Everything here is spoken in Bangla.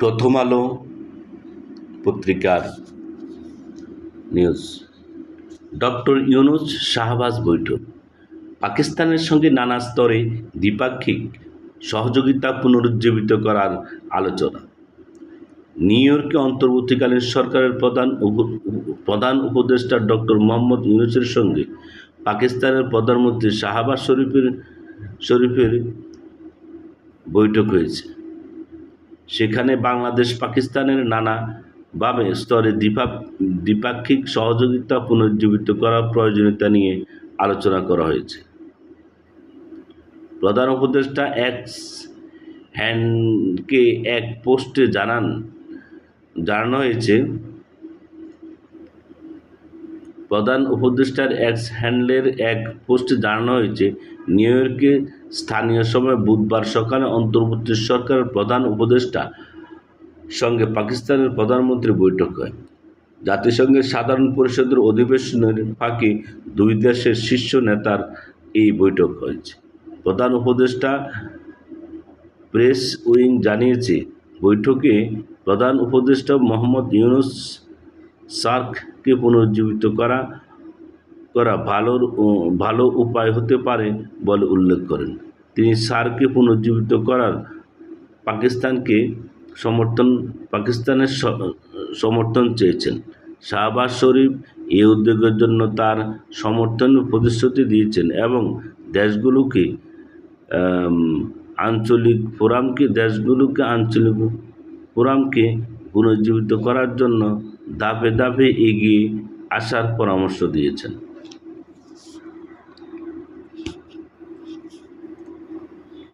প্রথম আলো পত্রিকার নিউজ ডক্টর ইউনুস শাহবাজ বৈঠক। পাকিস্তানের সঙ্গে নানা স্তরে দ্বিপাক্ষিক সহযোগিতা পুনরুজ্জীবিত করার আলোচনা। নিউ ইয়র্কে অন্তর্বর্তীকালীন সরকারের প্রধান প্রধান উপদেষ্টা ডক্টর মোহাম্মদ ইউনুসের সঙ্গে পাকিস্তানের প্রধানমন্ত্রী শাহবাজ শরীফের শরীফের বৈঠক হয়েছে। সেখানে বাংলাদেশ পাকিস্তানের নানাভাবে স্তরে দ্বিপা- দ্বিপাক্ষিক সহযোগিতা পুনরুজ্জীবিত করার প্রয়োজনীয়তা নিয়ে আলোচনা করা হয়েছে। প্রধান উপদেষ্টা এক্স হ্যান্ডকে এক পোস্টে জানান, জানানো হয়েছে, প্রধান উপদেষ্টার এক্স হ্যান্ডলের এক পোস্টে জানানো হয়েছে নিউ ইয়র্কে স্থানীয় সময় বুধবার সকালে অন্তর্বর্তী সরকারের প্রধান উপদেষ্টা সঙ্গে পাকিস্তানের প্রধানমন্ত্রী বৈঠক হয়। জাতিসংঘের সাধারণ পরিষদের অধিবেশনের ফাঁকে দুই দেশের শীর্ষ নেতার এই বৈঠক হয়েছে। প্রধান উপদেষ্টা প্রেস উইং জানিয়েছে, বৈঠকে প্রধান উপদেষ্টা মোহাম্মদ ইউনুস সার্ককে পুনরুজ্জীবিত করা করা ভালোর ভালো উপায় হতে পারে বলে উল্লেখ করেন। তিনি সারকে পুনরুজ্জীবিত করার পাকিস্তানকে সমর্থন, পাকিস্তানের সমর্থন চেয়েছেন। শাহবাজ শরীফ এই উদ্যোগের জন্য তার সমর্থনের প্রতিশ্রুতি দিয়েছেন এবং দেশগুলোকে আঞ্চলিক ফোরামকে, দেশগুলোকে আঞ্চলিক ফোরামকে পুনরুজ্জীবিত করার জন্য ধাপে ধাপে এগিয়ে আসার পরামর্শ দিয়েছেন।